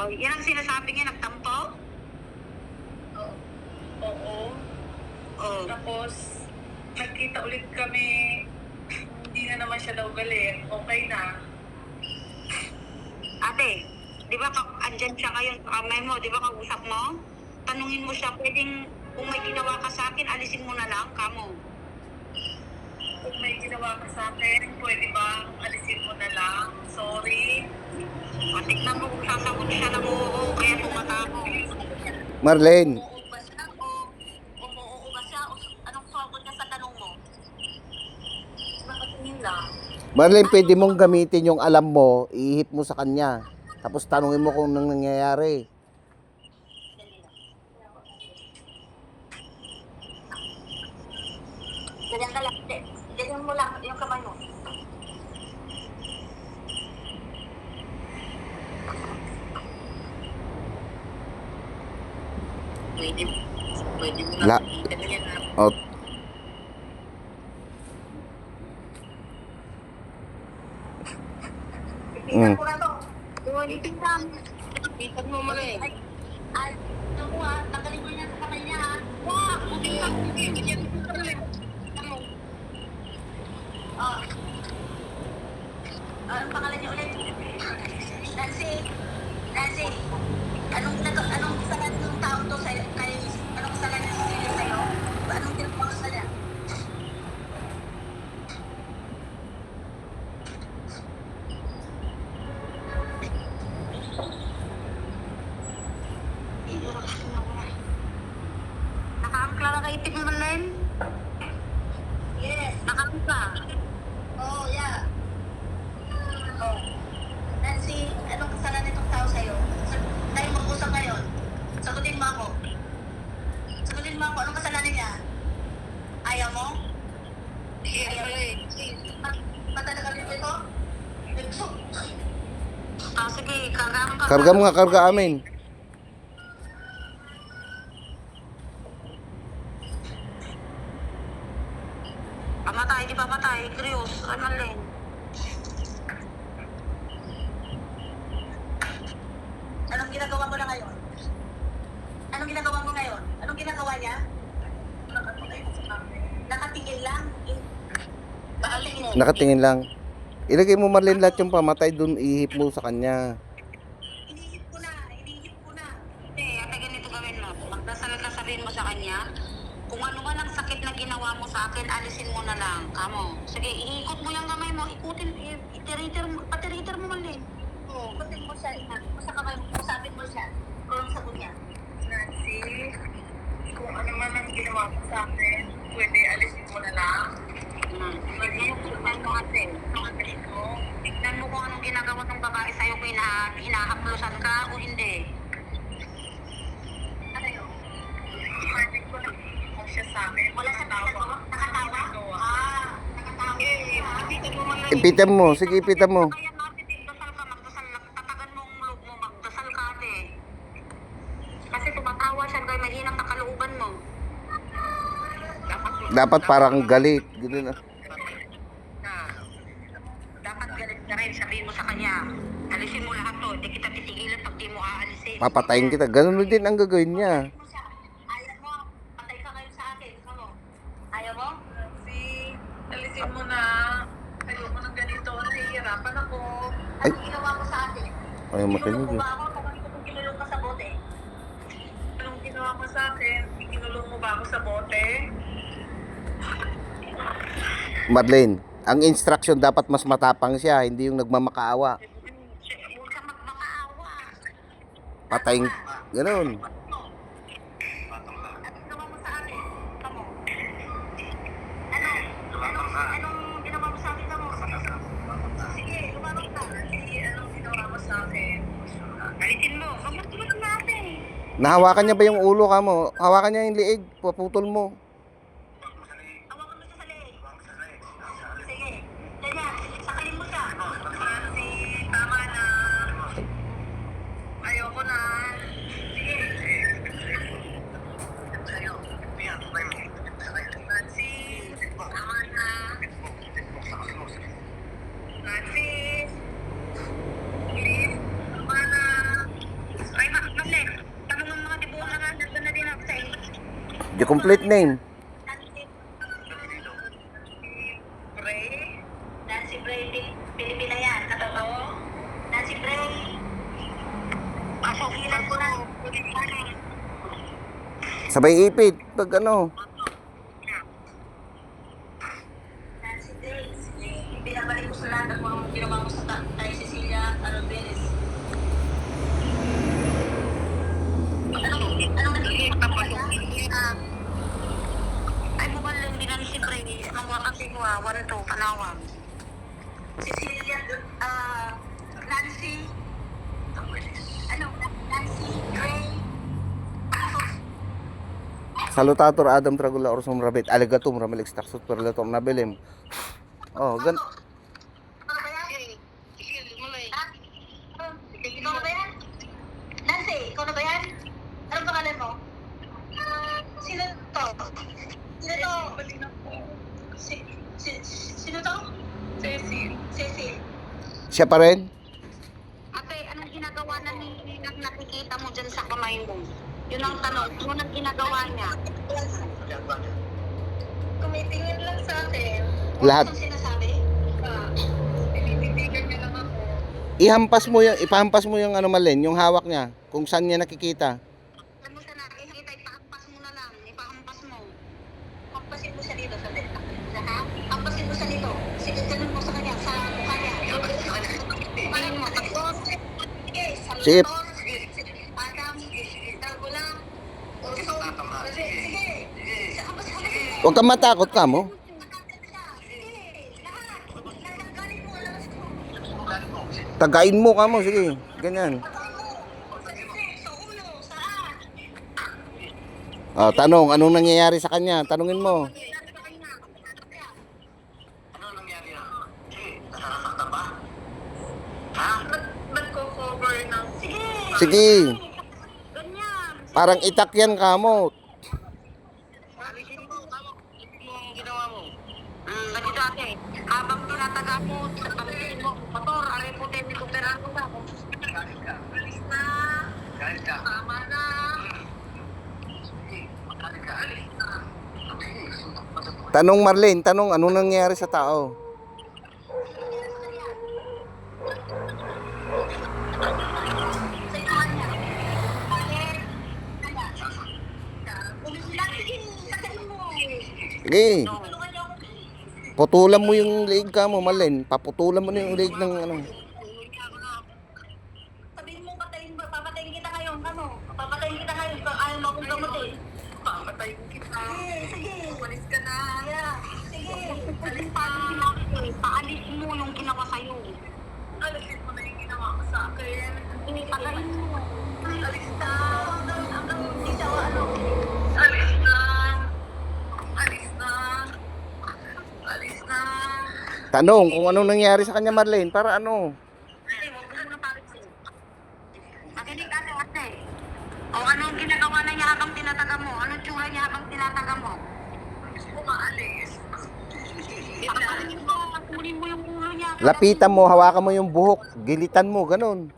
O, yan ang sinasabi niya, nagtampo? Oo. Oo. O, Tapos, nagkita ulit kami. Hindi na naman siya daw galing. Okay na. ate, di ba ka, andyan siya ngayon sa kamay mo, di ba kausap mo? Tanungin mo siya, pwedeng kung may ginawa ka sa akin, alisin mo na lang, kamo. Kung may ginawa ka sa akin, pwede ba alisin mo na lang? Sorry. O, tignan mo kung sasagot siya ng oo, kaya tumatamo. Marlene, Oo ba siya o umuoo ba siya o anong sagot niya sa tanong mo? Nakatingin lang. Marlene, pwede mong gamitin yung alam mo, ihip mo sa kanya. Tapos tanungin mo kung nang nangyayari. Ganyan ka lang. Hindi. Ganyan mo lang yung kamay mo. Pwede. Pwede mo La- makikita na yan. ha? O, Tingnan Mm. ko na to. Doon, itingnan. Tingnan mo mo eh. Nakaangkla na kay Ipit mo, Len? Yes. Nakaangkla? Oh, yeah. Oh. Nancy, anong kasalanan nitong tao sa'yo? Sa- Tayo mag-usap ngayon. Sagutin mo ako. Sagutin mo ako, anong kasalanan niya? Ayaw mo? Ayaw mo. Mat- Matatagal nito ito? Ah, sige, kargaan ka. karga mo nga, karga amin. Pamatay, di pamatay. Krios, ano Len? Anong ginagawa mo na ngayon? Anong ginagawa mo ngayon? Anong ginagawa niya? Nakatingin lang. In- Baaling mo. Nakatingin lang. Ilagay mo Marlene lahat yung pamatay dun, ihip mo sa kanya. Iniisip ko na, iniisip ko na. Hindi, ate ganito gawin mo. Magdasal ka sabihin mo sa kanya, kung ano man ang sakit na ginawa mo sa akin, alisin mo na lang. Kamo. Sige, iikot mo yung kamay mo, ikutin, itiriter mo, patiriter mo din. Oo, ikutin mo siya, ikutin mo sa kamay mo, usapin mo siya. Kung sagot niya. Nancy, kung ano man ang ginawa mo sa akin, pwede alisin mo na lang. Hmm. Ngayon, tignan mo ate. Tingnan mo. Tignan mo kung anong ginagawa ng babae sa'yo kung ina, hinahaplusan ka o hindi. Ano yun? Sabi ko na siya sa akin. Wala sa nakatawa? Nakatawa? Ah, nakatawa. Eh, ipitan mo man lang. Ipitan mo, sige ipitan mo. Kaya natin magdasal ka, magdasal. Tatagan mo ang loob mo, magdasal ka ate. Kasi tumatawa siya kaya mahina sa kalooban mo. Dapat, parang galit. Ganun na. na, dapat galit ka rin. Sabihin mo sa kanya, alisin mo lahat to. Hindi kita titigilan pag di mo aalisin. Papatayin kita. Ganun din ang gagawin niya. Mo. Ayaw mo, patay ka ngayon sa akin. Mo. Ayaw mo? Nancy, alisin mo na. Ayoko ng ganito. Nahihirapan ako. Ay. Ginawa mo sa akin? Ayaw makinig Kinulong mo ba ako? Kapag ito kung kinulong ka sa bote? Anong ginawa mo sa akin? Ikinulong mo ba ako sa bote? Marlene, ang instruction dapat mas matapang siya, hindi yung nagmamakaawa. Huwag ka magmakaawa. Patayin. Ganun. Nahawakan niya ba yung ulo ka mo? Hawakan niya yung liig, paputol mo. Complete name. Nancy, Bray, Pil- Pilipina yan. Katotoo? Nancy Bray. Pasuhilan ko na. Sabay ipit. Pag ano. 3, ang wakasingwa, ah, 1, 2, Panawan. Cecilia, uh, ah, Nancy, ano, Nancy, Gray, Salutator Adam Tragula or sumrabit alagatum ramalik staksut perlatom nabilim. Oh, gan siya pa rin? Ate, anong ginagawa na ni ng nakikita mo dyan sa kamay mo? Yun ang tanong. Ano ang ginagawa niya? Kumitingin lang sa akin. Lahat. Ano sinasabi? Ah, Tinititigan niya lang ako. Ihampas mo yung ipahampas mo yung ano malin, yung hawak niya kung saan niya nakikita. Alam mo sana, ihita, ipahampas mo na lang. Ipahampas mo. Hampasin mo siya dito sa teta. Ha? Hampasin mo siya dito. Sige, ganun mo sa kanya, sa mukha niya. Parang mo, tapos. Sige, sa Sige. Sige, Adam, Dragula. Sige, sige. Sa- hampasin mo. Huwag kang matakot ka mo. Tagain mo ka mo, sige. Ganyan. Oh, tanong, anong nangyayari sa kanya? Tanungin mo. Sige. Ganyan. Parang itak yan ka mo. Alisin mo, mo ang ginawa mo. Mm, ganito ate. Habang tinataga mo, tapasin mo, motor, aray po tayo, kuperan ko ba? Alis na. Tama na. Tanong Marlene, tanong anong nangyayari sa tao? Sa inuman niya. Bakit? Umiilan, sige, tagayin mo. Ako. Putulan mo yung leeg ka mo, Marlene. Paputulan mo na yung leeg ng ano. Sabihin mo, patayin mo, papatayin kita ngayon, ano? Papatayin kita ngayon, kung ayaw mo akong gamutin. Pamatay kita. Sige, ka na. Yeah, sige. Alis pa, paalis mo yung ginawa sa'yo. Alisin mo na yung ginawa ko sa akin. Patayin mo. Alis na. Tanong kung anong nangyayari sa kanya, Marlene, para ano? Ate, huwag mo na parisin. Makinig ka ate. O anong ginagawa na niya habang tinataga mo? Anong tsura niya habang tinataga mo? Umaalis. Pakaparin mo, kunin mo yung ulo niya. Lapitan mo, hawakan mo yung buhok, gilitan mo, ganun.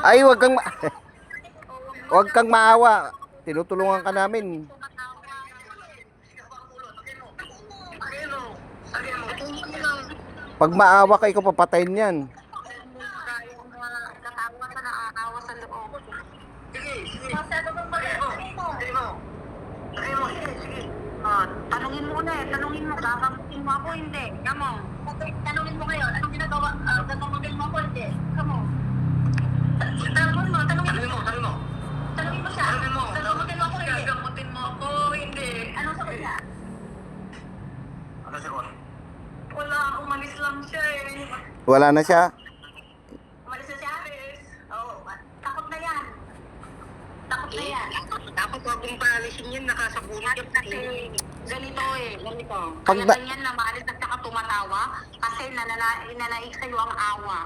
Ay, wag kang ma- wag kang maawa. Tinutulungan ka namin. Pag maawa ka, ikaw papatayin yan. Ah, tanungin mo ulit, tanungin mo, mo ako, hindi. Come on. Tanungin mo ngayon, anong ginagawa? Ah, kakamutin mo ako, hindi. Come on. Tanungin mo, tanungin mo. Tanungin mo siya. Kakamutin mo ako, hindi. Gagamutin mo ako, hindi. Anong sakit niya? Wala, umalis lang siya eh. Wala na siya. Umalis na siya? Oo. Takot na yan. Takot na yan. Dapat wag kong paalisin yan, nakasabunod Kasi ganito eh. Pag Kaya na- ganyan na maalis at saka tumatawa kasi nanana, inanaig sa'yo ang awa.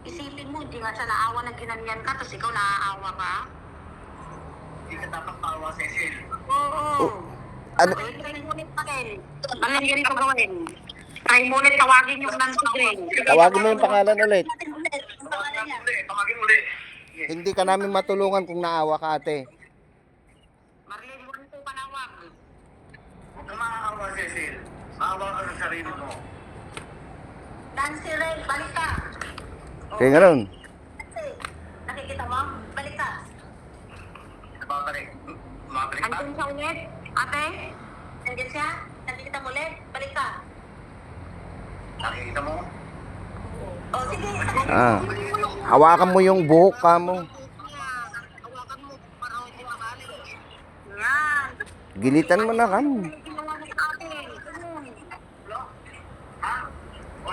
Isipin mo, hindi nga siya naawa na ginanyan ka, tapos ikaw naaawa ka? Hindi ka dapat maawa, Cecil. Oo. Ano? Try ngunit pa rin. Ano yung ganito gawin? Try ngunit tawagin yung Nancy Green. Tawagin mo yung pangalan ulit. Ulit. Tawagin pangalan niya. uli, tawagin. Hindi ka namin matulungan kung naawa ka ate. Marlene, huwag po panawag. Huwag ka maaawa, Cecil. Maawa ka sa sarili mo. Nancy Ray, balik ka. Kaya nga. Nancy, nakikita mo? Balik ka. Babalik. Mabalik ba? Andun siya ulit? Ate? Andun siya? Nakikita mo ulit? Balik ka. Nakikita mo? O, sige. Ah. Hawakan mo yung buhok ka mo. Hawakan mo para hindi makali. Yan. Gilitan mo na kan. Ginawa mo sa akin. Ganun. Ha? O